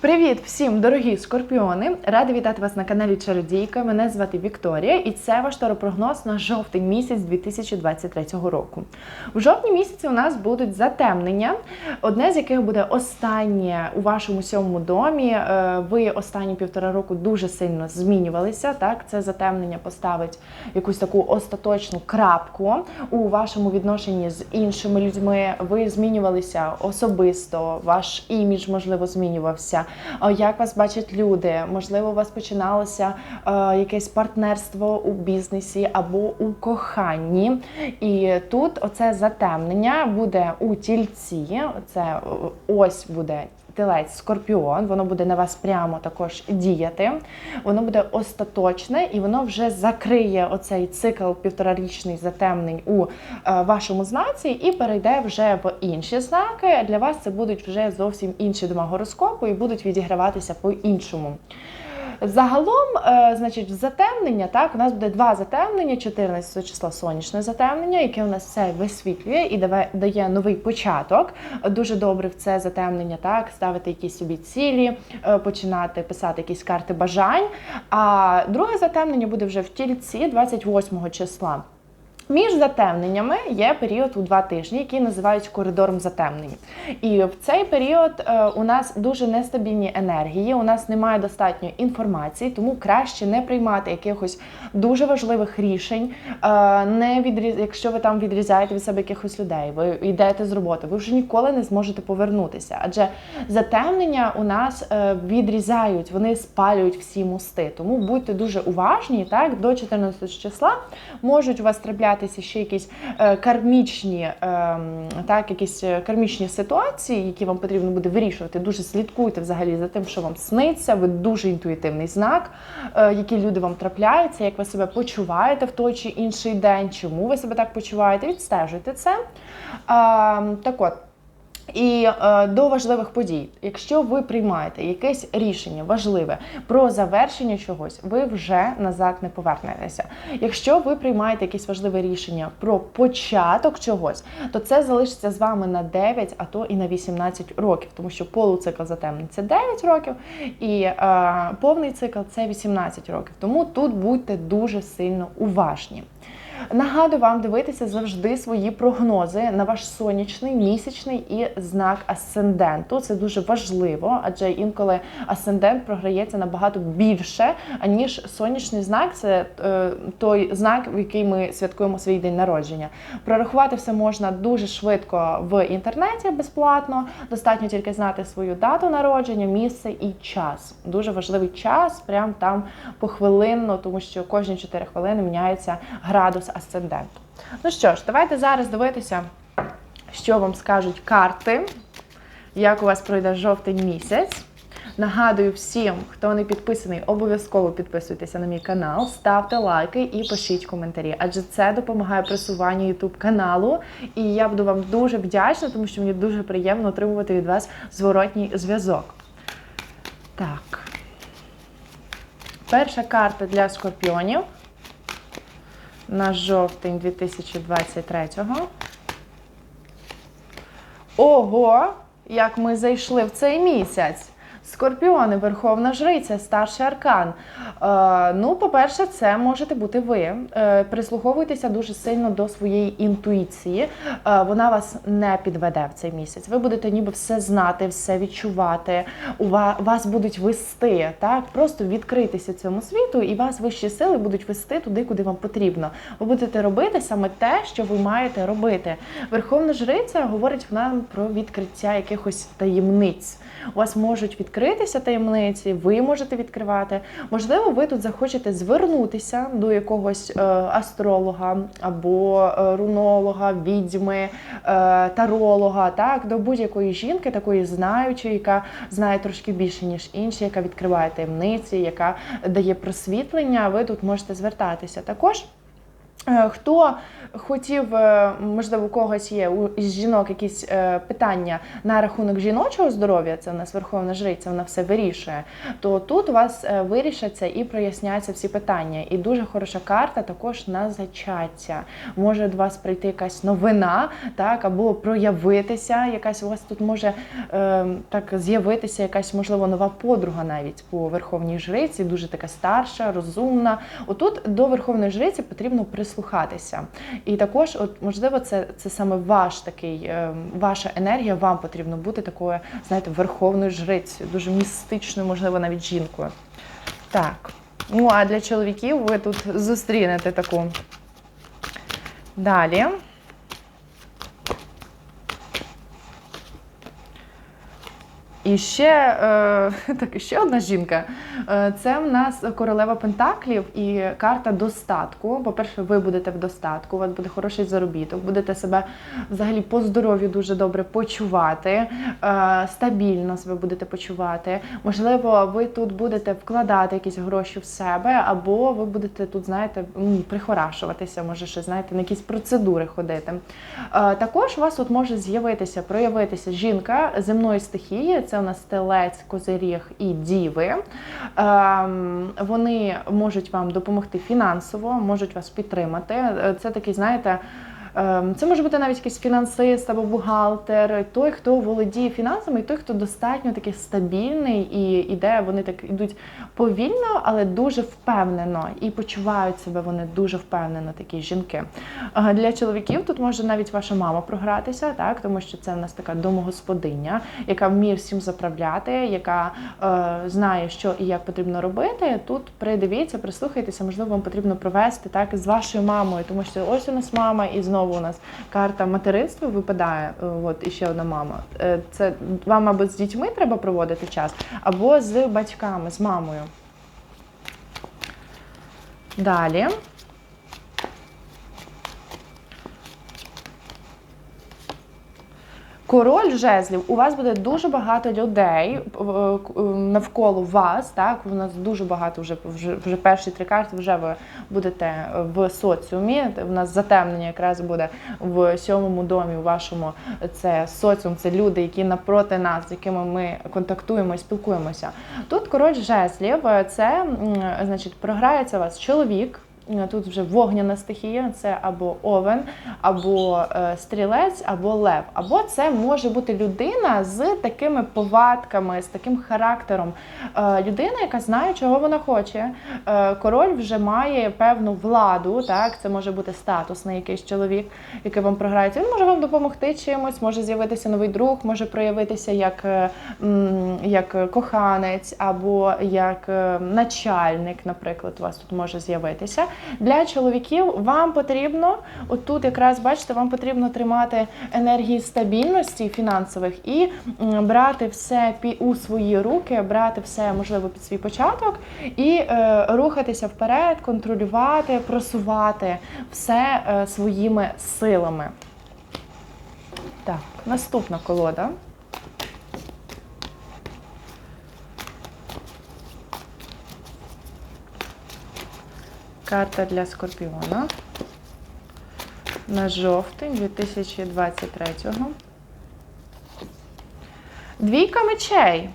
Привіт всім, дорогі скорпіони! Рада вітати вас на каналі Чародійка. Мене звати Вікторія, і це ваш таропрогноз на жовтень місяць 2023 року. В жовтні місяці у нас будуть затемнення, одне з яких буде останнє у вашому сьомому домі. Е, Ви останні півтора року дуже сильно змінювалися. Так, це затемнення поставить якусь таку остаточну крапку у вашому відношенні з іншими людьми. Ви змінювалися особисто, ваш імідж можливо змінювався. Е, Як вас бачать люди? Можливо, у вас починалося е, якесь партнерство у бізнесі або у коханні. І тут оце затемнення буде у тільці. Це е, ось буде. Телець скорпіон, воно буде на вас прямо також діяти. Воно буде остаточне і воно вже закриє оцей цикл півторарічний затемнень у е, вашому знаці і перейде вже в інші знаки. Для вас це будуть вже зовсім інші дома гороскопу і будуть відіграватися по-іншому. Загалом, е, значить, затемнення, так, у нас буде два затемнення, 14 числа сонячне затемнення, яке у нас все висвітлює і дає, новий початок. Дуже добре в це затемнення, так, ставити якісь собі цілі, е, починати писати якісь карти бажань. А друге затемнення буде вже в тільці 28 числа. Між затемненнями є період у два тижні, який називають коридором затемнень. І в цей період е, у нас дуже нестабільні енергії, у нас немає достатньо інформації, тому краще не приймати якихось дуже важливих рішень. Е, не відріз... Якщо ви там відрізаєте від себе якихось людей, ви йдете з роботи, ви вже ніколи не зможете повернутися. Адже затемнення у нас е, відрізають, вони спалюють всі мости. Тому будьте дуже уважні. Так, до 14 числа можуть у вас траплятися ще якісь е, кармічні, е, так, якісь е, кармічні ситуації, які вам потрібно буде вирішувати. Дуже слідкуйте взагалі за тим, що вам сниться. Ви дуже інтуїтивний знак, е, які люди вам трапляються, як ви себе почуваєте в той чи інший день, чому ви себе так почуваєте. Відстежуйте це. Е, так от. І е, до важливих подій, якщо ви приймаєте якесь рішення важливе про завершення чогось, ви вже назад не повернетеся. Якщо ви приймаєте якесь важливе рішення про початок чогось, то це залишиться з вами на 9, а то і на 18 років, тому що полуцикл затемнень це 9 років, і е, повний цикл це 18 років. Тому тут будьте дуже сильно уважні. Нагадую вам дивитися завжди свої прогнози на ваш сонячний, місячний і знак асценденту. Це дуже важливо, адже інколи асцендент програється набагато більше, аніж сонячний знак це е, той знак, в який ми святкуємо свій день народження. Прорахувати все можна дуже швидко в інтернеті безплатно. Достатньо тільки знати свою дату народження, місце і час. Дуже важливий час, прям там похвилинно, тому що кожні 4 хвилини міняється градус асценденту. Ну що ж, давайте зараз дивитися, що вам скажуть карти, як у вас пройде жовтень місяць. Нагадую всім, хто не підписаний, обов'язково підписуйтеся на мій канал, ставте лайки і пишіть коментарі, адже це допомагає просуванню YouTube каналу. І я буду вам дуже вдячна, тому що мені дуже приємно отримувати від вас зворотній зв'язок. Так. Перша карта для скорпіонів на жовтень 2023-го. Ого, як ми зайшли в цей місяць. Скорпіони, Верховна Жриця, старший аркан. Е, ну, по-перше, це можете бути ви. Е, прислуховуйтеся дуже сильно до своєї інтуїції. Е, вона вас не підведе в цей місяць. Ви будете ніби все знати, все відчувати. У вас, вас будуть вести, так? Просто відкритися цьому світу, і вас вищі сили будуть вести туди, куди вам потрібно. Ви будете робити саме те, що ви маєте робити. Верховна Жриця говорить нам про відкриття якихось таємниць. У вас можуть відкритися таємниці, ви можете відкривати. Можливо, ви тут захочете звернутися до якогось е, астролога або е, рунолога, відьми, е, таролога, так, до будь-якої жінки, такої знаючої, яка знає трошки більше, ніж інші, яка відкриває таємниці, яка дає просвітлення. Ви тут можете звертатися також. Е, Хто хотів, е, можливо, у когось є у жінок якісь е, питання на рахунок жіночого здоров'я, це в нас верховна жриця, вона все вирішує. То тут у вас вирішаться і проясняться всі питання. І дуже хороша карта також на зачаття. Може до вас прийти якась новина, так або проявитися. Якась у вас тут може е, так з'явитися якась можливо нова подруга навіть по верховній жриці, дуже така старша, розумна. Отут до верховної жриці потрібно прислухатися. І також, от можливо, це, це саме ваш такий, е, ваша енергія. Вам потрібно бути такою, знаєте, верховною жрицею, дуже містичною, можливо, навіть жінкою. Так. Ну а для чоловіків ви тут зустрінете таку. Далі. І ще, е, так, ще одна жінка. Е, це в нас королева Пентаклів і карта достатку. По-перше, ви будете в достатку, у вас буде хороший заробіток, будете себе взагалі по здоров'ю дуже добре почувати, е, стабільно себе будете почувати. Можливо, ви тут будете вкладати якісь гроші в себе, або ви будете тут, знаєте, прихорашуватися, може щось, знаєте, на якісь процедури ходити. Е, Також у вас тут може з'явитися, проявитися жінка земної стихії. Це у нас телець, козиріг і діви. Ем, Вони можуть вам допомогти фінансово, можуть вас підтримати. Е, Це такий, знаєте. Ем, Це може бути навіть якийсь фінансист або бухгалтер, той, хто володіє фінансами, і той, хто достатньо такий стабільний і іде, вони так ідуть повільно, але дуже впевнено і почувають себе вони дуже впевнено, такі жінки. Е, Для чоловіків тут може навіть ваша мама програтися, так тому що це в нас така домогосподиня, яка вміє всім заправляти, яка е, знає, що і як потрібно робити. Тут придивіться, прислухайтеся, можливо, вам потрібно провести так з вашою мамою, тому що ось у нас мама, і знову у нас карта материнства випадає. е, От і ще одна мама. Е, Це вам або з дітьми треба проводити час, або з батьками, з мамою. Далі. Король жезлів, у вас буде дуже багато людей е, е, навколо вас. Так, у нас дуже багато вже вже, вже перші три карти. Вже ви будете в соціумі. У нас затемнення якраз буде в сьомому домі. У вашому це соціум, це люди, які напроти нас, з якими ми контактуємо і спілкуємося. Тут король жезлів, е, це значить програється у вас чоловік. Е, Тут вже вогняна стихія, це або овен, або е, стрілець, або лев. Або це може бути людина з такими повадками, з таким характером. Е, людина, яка знає, чого вона хоче. Король вже має певну владу, так це може бути статусний якийсь чоловік, який вам програється. Він може вам допомогти чимось, може з'явитися новий друг, може проявитися як, як коханець або як начальник, наприклад, у вас тут може з'явитися. Для чоловіків вам потрібно, отут якраз бачите, вам потрібно тримати енергії стабільності фінансових і брати все у свої руки, брати все можливо під свій початок і е, рухатися вперед, контролювати, просувати все е, своїми силами. Так, наступна колода. Карта для Скорпіона на жовтень 2023-го. Двійка мечей.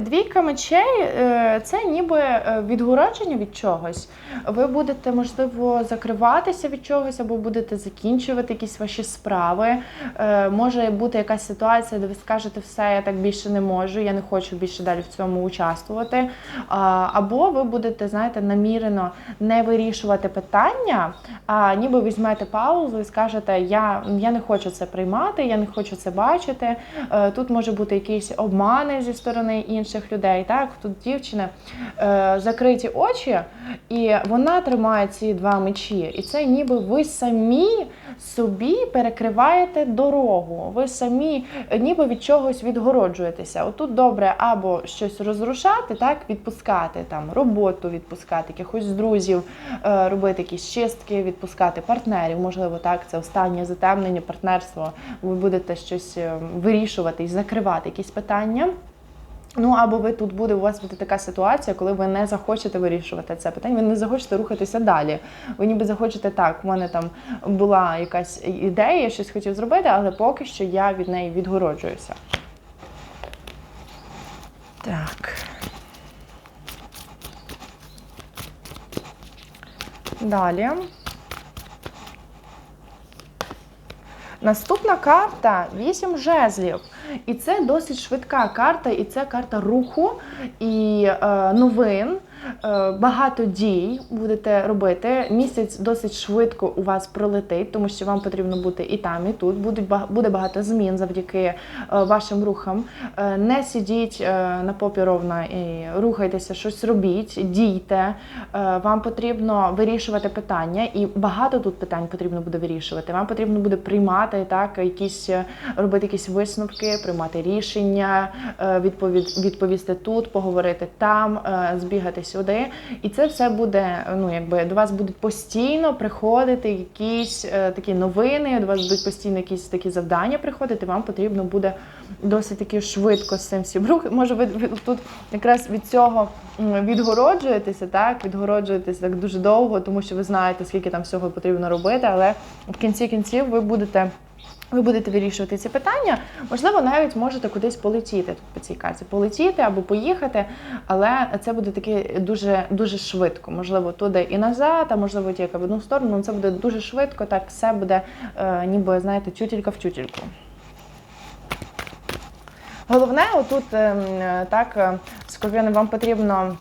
Двійка мечей е, це ніби е, відгородження від чогось. Ви будете, можливо, закриватися від чогось, або будете закінчувати якісь ваші справи. Е, Може бути якась ситуація, де ви скажете, все, я так більше не можу, я не хочу більше далі в цьому участвувати. Або ви будете, знаєте, намірено не вирішувати питання, а ніби візьмете паузу і скажете, я, я не хочу це приймати, я не хочу це бачити. Тут може бути якісь обмани зі сторони інших людей. Так, тут дівчина е, закриті очі, і вона тримає ці два мечі. І це ніби ви самі собі перекриваєте дорогу. Ви самі е, ніби від чогось відгороджуєтеся. Отут добре або щось розрушати, так, відпускати там роботу, відпускати якихось друзів, е, робити якісь чистки, відпускати партнерів. Можливо, так, це останнє затемнення, партнерство. Ви будете щось е, вирішувати і закривати якісь питання. Ну або ви тут буде у вас буде така ситуація, коли ви не захочете вирішувати це питання, ви не захочете рухатися далі. Ви ніби захочете так. У мене там була якась ідея, я щось хотів зробити, але поки що я від неї відгороджуюся. Так. Далі. Наступна карта 8 жезлів. І це досить швидка карта, і це карта руху і е, новин. Е, багато дій будете робити. Місяць досить швидко у вас пролетить, тому що вам потрібно бути і там, і тут. Буде багато змін завдяки е, вашим рухам. Е, Не сидіть на попі ровно і рухайтеся, щось робіть, дійте. Вам потрібно вирішувати питання, і багато тут питань потрібно буде вирішувати. Вам потрібно буде приймати так, якісь робити якісь висновки, приймати рішення, відповісти тут, поговорити там, збігати сюди. І це все буде. Ну якби до вас будуть постійно приходити якісь е, такі новини. До вас будуть постійно якісь такі завдання приходити. Вам потрібно буде досить таки швидко з цим всім рух. Може, ви тут якраз від цього відгороджуєтеся, так відгороджуєтеся так дуже довго, тому що ви знаєте, скільки там всього потрібно робити, але в кінці кінців ви будете. Ви будете вирішувати ці питання, можливо, навіть можете кудись полетіти тут по цій карті. Полетіти або поїхати, але це буде таки дуже дуже швидко. Можливо, туди і назад, а можливо, тільки в одну сторону. але Це буде дуже швидко, так все буде, е, ніби знаєте, тютілька в тютільку. Головне, отут ем, е, так, скорпіони, вам потрібно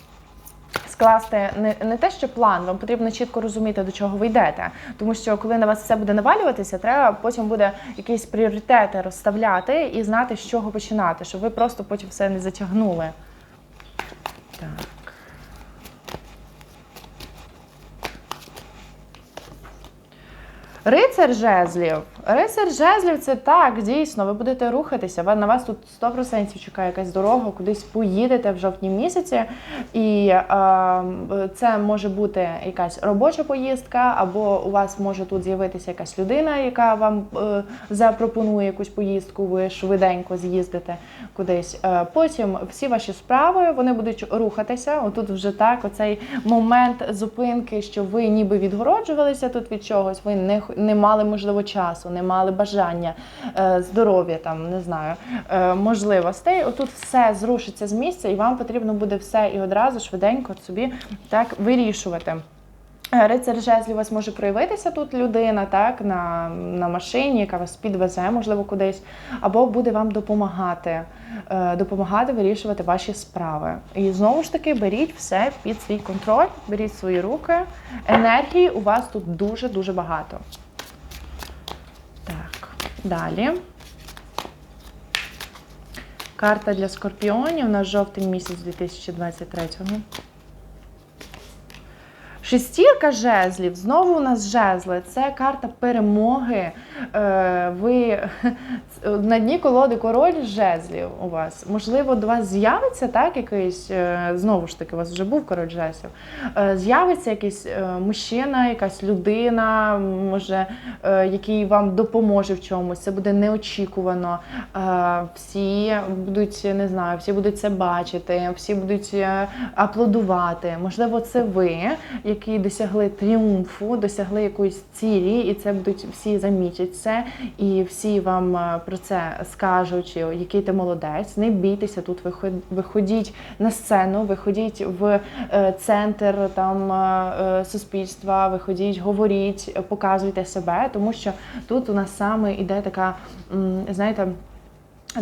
скласти не, не те, що план, вам потрібно чітко розуміти, до чого ви йдете. Тому що коли на вас все буде навалюватися, треба потім буде якісь пріоритети розставляти і знати, з чого починати, щоб ви просто потім все не затягнули. Так. Рицар жезлів. Рицар жезлів це так, дійсно, ви будете рухатися. На вас тут 100% чекає якась дорога, кудись поїдете в жовтні місяці. І е, це може бути якась робоча поїздка, або у вас може тут з'явитися якась людина, яка вам е, запропонує якусь поїздку, ви швиденько з'їздите кудись. Е, потім всі ваші справи вони будуть рухатися. Отут вже так, оцей момент зупинки, що ви ніби відгороджувалися тут від чогось, ви не, не мали можливо часу, не мали бажання, е, здоров'я там, не знаю, е, можливостей. Отут все зрушиться з місця, і вам потрібно буде все і одразу швиденько собі так вирішувати. Е, Рицар жезлів у вас може проявитися тут людина, так, на, на машині, яка вас підвезе, можливо, кудись, або буде вам допомагати, допомагати вирішувати ваші справи. І знову ж таки, беріть все під свій контроль, беріть свої руки. Енергії у вас тут дуже-дуже багато. Далі. Карта для скорпіонів на жовтень місяць 2023-го. Шестірка жезлів, знову у нас жезли. Це карта перемоги. Е, Ви на дні колоди король жезлів у вас. Можливо, до вас з'явиться так якийсь, е, знову ж таки, у вас вже був король жезлів. Е, З'явиться якийсь мужчина, якась людина, може, який вам допоможе в чомусь. Це буде неочікувано. Всі будуть, не знаю, всі будуть це бачити, всі будуть аплодувати. Можливо, це ви, які досягли тріумфу, досягли якоїсь цілі, і це будуть всі замітять це, і всі вам е, про це скажуть, чи який ти молодець. Не бійтеся тут, виход- виходіть на сцену, виходіть в е, центр там е, е, суспільства, виходіть, говоріть, показуйте себе, тому що тут у нас саме іде така, знаєте.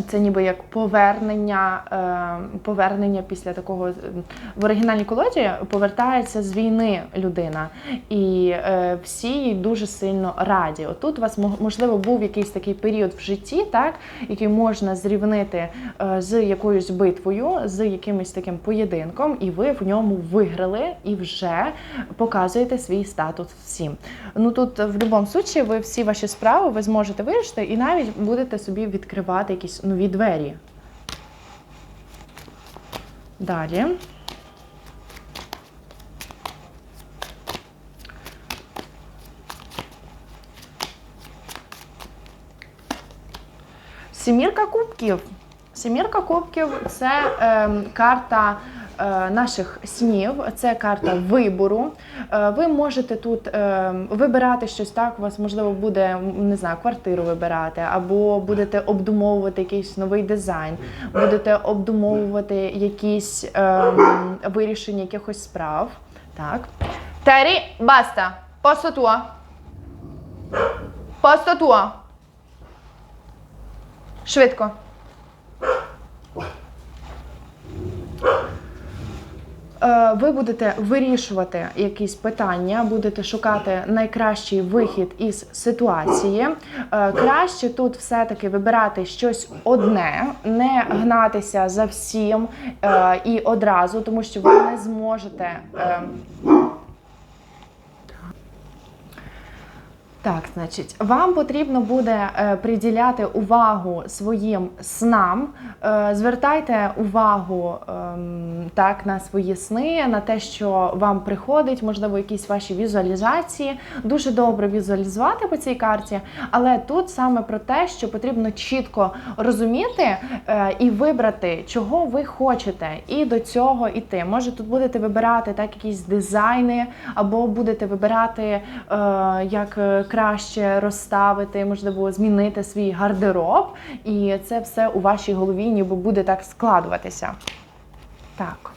Це ніби як повернення, е, повернення після такого в оригінальній колоді повертається з війни людина, і е, всі їй дуже сильно раді. Отут у вас мо- можливо був якийсь такий період в житті, так який можна зрівнити е, з якоюсь битвою, з якимось таким поєдинком, і ви в ньому виграли і вже показуєте свій статус всім. Ну тут в будь-якому випадку ви всі ваші справи ви зможете вирішити і навіть будете собі відкривати якісь нові двері. Далі. Сімірка кубків. Сімірка кубків це е, карта наших снів, це карта вибору. Е, ви можете тут ем, вибирати щось так. У вас можливо буде не знаю, квартиру вибирати, або будете обдумовувати якийсь новий дизайн, будете обдумовувати якісь вирішення якихось справ. Так. Тері, баста! Posto tuo. Posto tuo. Швидко. Е, Ви будете вирішувати якісь питання, будете шукати найкращий вихід із ситуації. Е, Краще тут все-таки вибирати щось одне, не гнатися за всім е, і одразу, тому що ви не зможете. Так, значить, вам потрібно буде е, приділяти увагу своїм снам. Е, звертайте увагу ем, так на свої сни, на те, що вам приходить, можливо, якісь ваші візуалізації. Дуже добре візуалізувати по цій карті, але тут саме про те, що потрібно чітко розуміти е, і вибрати, чого ви хочете, і до цього йти. Може, тут будете вибирати так якісь дизайни, або будете вибирати, як краще розставити, можливо, змінити свій гардероб, і це все у вашій голові ніби буде так складуватися. Так.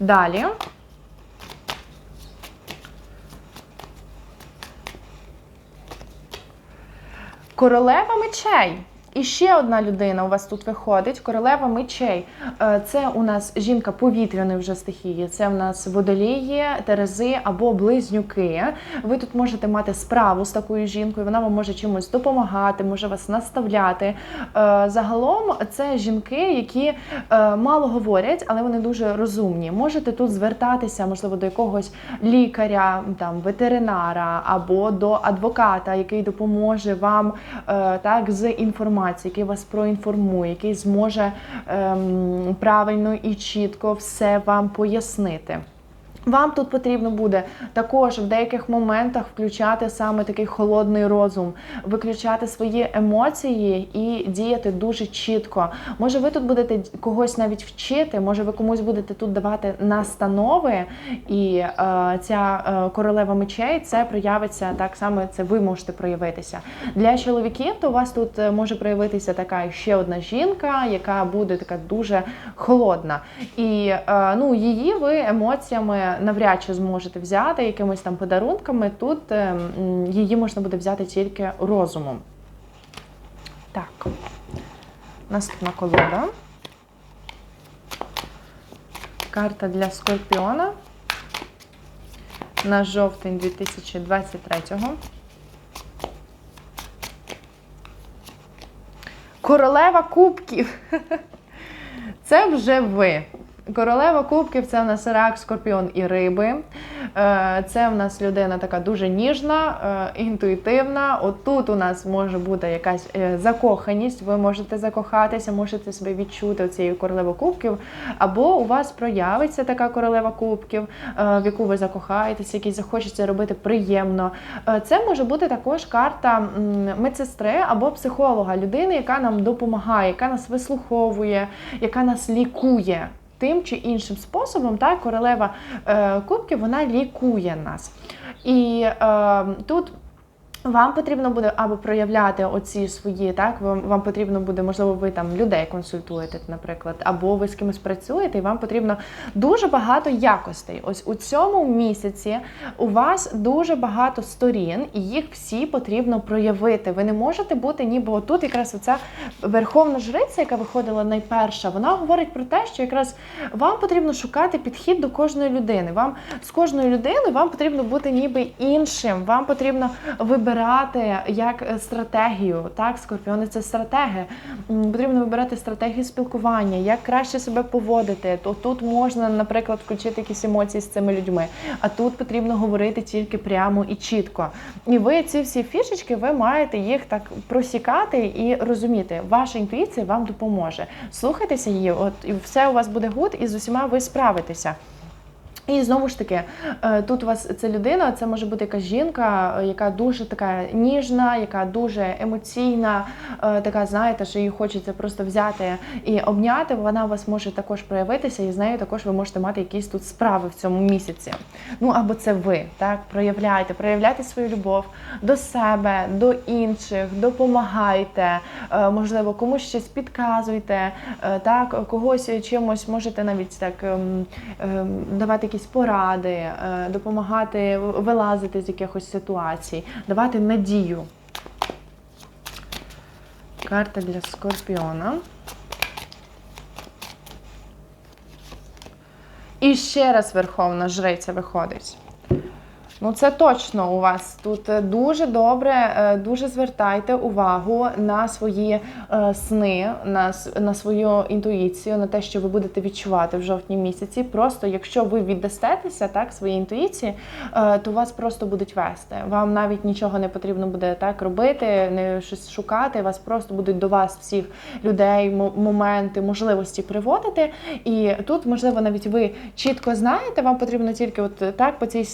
Далі. Королева мечей. І ще одна людина у вас тут виходить. Королева мечей. Е, Це у нас жінка повітряної вже стихії. Це у нас водолії, терези або близнюки. Ви тут можете мати справу з такою жінкою. Вона вам може чимось допомагати, може вас наставляти. Е, Загалом це жінки, які е, мало говорять, але вони дуже розумні. Можете тут звертатися, можливо, до якогось лікаря, там ветеринара або до адвоката, який допоможе вам так з інформацією, який вас проінформує, який зможе ем, правильно і чітко все вам пояснити. Вам тут потрібно буде також в деяких моментах включати саме такий холодний розум, виключати свої емоції і діяти дуже чітко. Може, ви тут будете когось навіть вчити, може, ви комусь будете тут давати настанови, і е, ця е, королева мечей це проявиться так само. Це ви можете проявитися. Для чоловіків то у вас тут е, може проявитися така ще одна жінка, яка буде така дуже холодна. І е, ну, її ви емоціями навряд чи зможете взяти якимись там подарунками. Тут е, її можна буде взяти тільки розумом. Так, наступна колода. Карта для Скорпіона на жовтень 2023-го. Королева кубків. Це вже ви. Королева кубків це в нас рак, скорпіон і риби. Е, Це в нас людина така дуже ніжна, е, інтуїтивна. Отут у нас може бути якась е, закоханість. Ви можете закохатися, можете себе відчути цією королевою кубків. Або у вас проявиться така королева кубків, в яку ви закохаєтеся, якій захочеться робити приємно. Це може бути також карта медсестри або психолога, людини, яка нам допомагає, яка нас вислуховує, яка нас лікує. Тим чи іншим способом, так, королева е, кубків вона лікує нас. І е, тут вам потрібно буде або проявляти оці свої, так вам, вам потрібно буде, можливо, ви там людей консультуєте, наприклад, або ви з кимось працюєте, і вам потрібно дуже багато якостей. Ось у цьому місяці у вас дуже багато сторін, і їх всі потрібно проявити. Ви не можете бути, ніби отут якраз оця верховна жриця, яка виходила найперша, вона говорить про те, що якраз вам потрібно шукати підхід до кожної людини. Вам з кожною людиною вам потрібно бути ніби іншим. Вам потрібно вибирати як е, стратегію. Так, скорпіони це стратеги. Потрібно вибирати стратегію спілкування, як краще себе поводити. То тут можна, наприклад, включити якісь емоції з цими людьми, а тут потрібно говорити тільки прямо і чітко. І ви ці всі фішечки, ви маєте їх так просікати і розуміти. Ваша інтуїція вам допоможе. Слухайтеся її, от і все у вас буде гуд, і з усіма ви справитеся. І знову ж таки, е, тут у вас це людина, це може бути якась жінка, е, яка дуже така ніжна, яка дуже емоційна, е, така, знаєте, що її хочеться просто взяти і обняти. Вона у вас може також проявитися, і з нею також ви можете мати якісь тут справи в цьому місяці. Ну або це ви так проявляйте, проявляйте свою любов до себе, до інших, допомагайте, можливо, комусь щось підказуйте, так когось чимось можете навіть так ем, ем, давати якісь поради, е, допомагати вилазити з якихось ситуацій, давати надію. Карта для скорпіона. І ще раз Верховна Жриця виходить. Ну, це точно у вас тут е, дуже добре, е, дуже звертайте увагу на свої е, сни, на, на свою інтуїцію, на те, що ви будете відчувати в жовтні місяці. Просто якщо ви віддастетеся так своїй інтуїції, то вас просто будуть вести. Вам навіть нічого не потрібно буде так робити, не щось шукати. Вас просто будуть до вас всіх людей, моменти, можливості приводити. І тут, можливо, навіть ви чітко знаєте, вам потрібно тільки от так по цій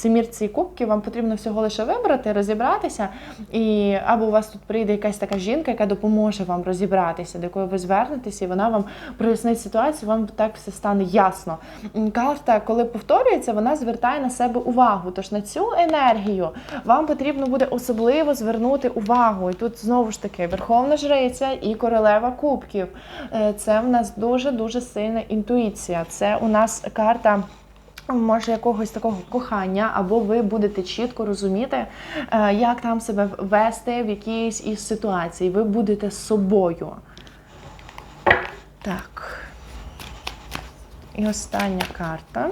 семірці кубків, вам потрібно всього лише вибрати, розібратися. І або у вас тут прийде якась така жінка, яка допоможе вам розібратися, до якої ви звернетеся, і вона вам прояснить ситуацію, вам так все стане ясно. Карта, коли повторюється, вона звертає на себе увагу. Тож на цю енергію вам потрібно буде особливо звернути увагу. І тут знову ж таки Верховна Жриця і королева кубків. Е, Це в нас дуже дуже сильна інтуїція. Це у нас карта. Може, якогось такого кохання, або ви будете чітко розуміти, е, як там себе вести в якійсь із ситуацій. Ви будете собою. Так. І остання карта.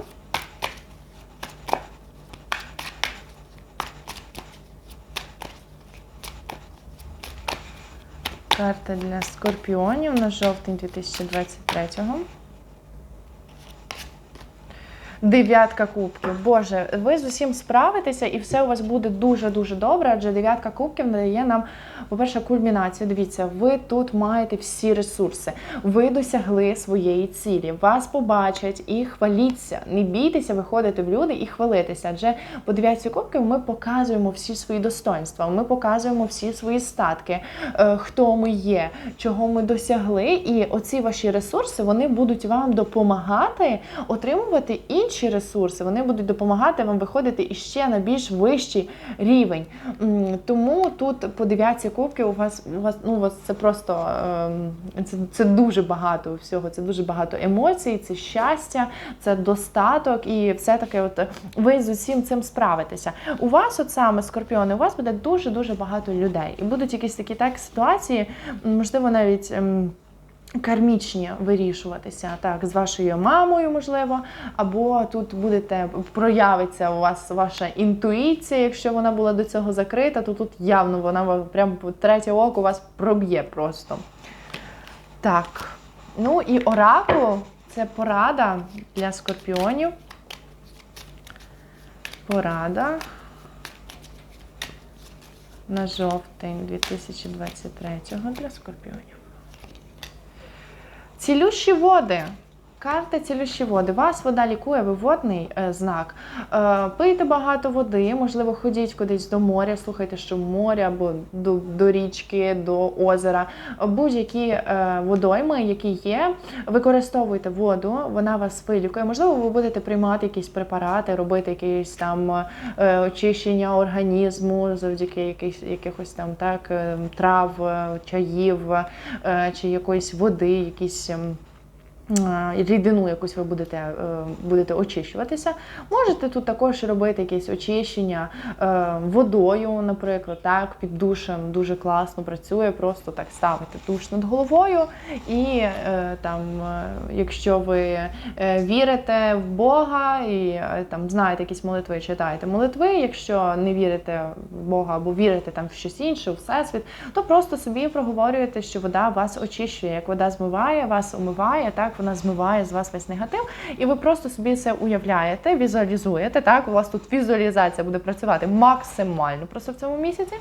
Карта для скорпіонів на жовтень 2023-го. Дев'ятка кубків. Боже, ви з усім справитеся і все у вас буде дуже-дуже добре, адже дев'ятка кубків надає нам, по-перше, кульмінацію. Дивіться, ви тут маєте всі ресурси. Ви досягли своєї цілі. Вас побачать і хваліться. Не бійтеся виходити в люди і хвалитися. Адже по дев'ятці кубків ми показуємо всі свої достоинства, ми показуємо всі свої статки, е, хто ми є, чого ми досягли. І оці ваші ресурси вони будуть вам допомагати отримувати інші ресурси. Вони будуть допомагати вам виходити іще на більш вищий рівень. Тому тут по дев'ятці кубків у вас у вас ну у вас це просто ем, це, це дуже багато всього. Це дуже багато емоцій, це щастя, це достаток, і все таки, от ви з усім цим справитеся. У вас, от саме скорпіони, у вас буде дуже дуже багато людей, і будуть якісь такі так ситуації, можливо, навіть. Кармічні вирішуватися так з вашою мамою, можливо, або тут будете проявиться у вас ваша інтуїція. Якщо вона була до цього закрита, то тут явно вона вам прямо третє око вас проб'є просто. Так, ну і оракул це порада для скорпіонів. Порада на жовтень 2023 для скорпіонів. Цілющі води. Карта цілющі. Вас вода лікує, ви водний е, знак. Е, пийте багато води, можливо, ходіть кудись до моря, слухайте, що море або до, до річки, до озера. Будь-які е, водойми, які є, використовуйте воду, вона вас вилікує. Можливо, ви будете приймати якісь препарати, робити якісь там очищення організму завдяки якихось, якихось там так е, трав, чаїв чи якоїсь води, якісь. Е, Рідину якусь ви будете, е, будете очищуватися. Можете тут також робити якесь очищення е, водою, наприклад, так, під душем дуже класно працює, просто так ставити душ над головою. І там, якщо ви вірите в Бога і там знаєте якісь молитви, читаєте молитви. Якщо не вірите в Бога або вірите там в щось інше, у всесвіт, то просто собі проговорюєте, що вода вас очищує, як вода змиває, вас омиває, так вона змиває з вас весь негатив, і ви просто собі це уявляєте, візуалізуєте. Так, у вас тут візуалізація буде працювати максимально просто в цьому місяці.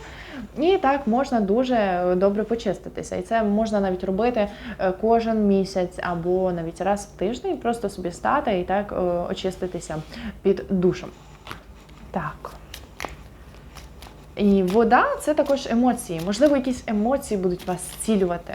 І так можна дуже добре почиститися. І це можна навіть робити е, кожен місяць або навіть раз в тиждень, просто собі стати і так е, очиститися під душем. Так. І вода це також емоції. Можливо, якісь емоції будуть вас зцілювати.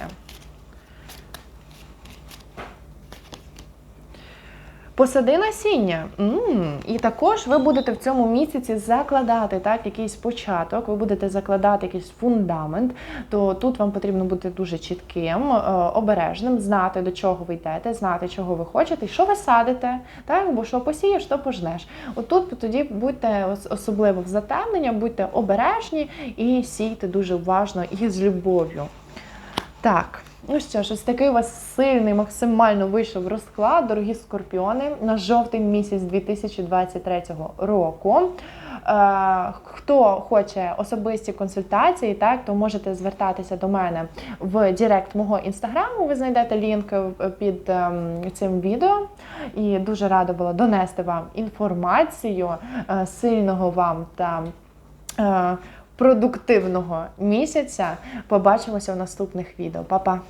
Посади насіння. м І також ви будете в цьому місяці закладати так, якийсь початок, ви будете закладати якийсь фундамент. То тут вам потрібно бути дуже чітким, е, обережним, знати, до чого ви йдете, знати, чого ви хочете, і що ви садите. Так, бо що посієш, то пожнеш. Отут тоді будьте особливо в затемнення, будьте обережні і сійте дуже уважно і з любов'ю. Так, ну що ж, ось такий у вас сильний, максимально вийшов розклад, дорогі скорпіони, на жовтень місяць 2023 року. Е, хто хоче особисті консультації, так, то можете звертатися до мене в Директ мого інстаграму. Ви знайдете лінк е, під ем, цим відео. І дуже рада була донести вам інформацію е, сильного вам та. Продуктивного місяця. Побачимося в наступних відео. Па-па!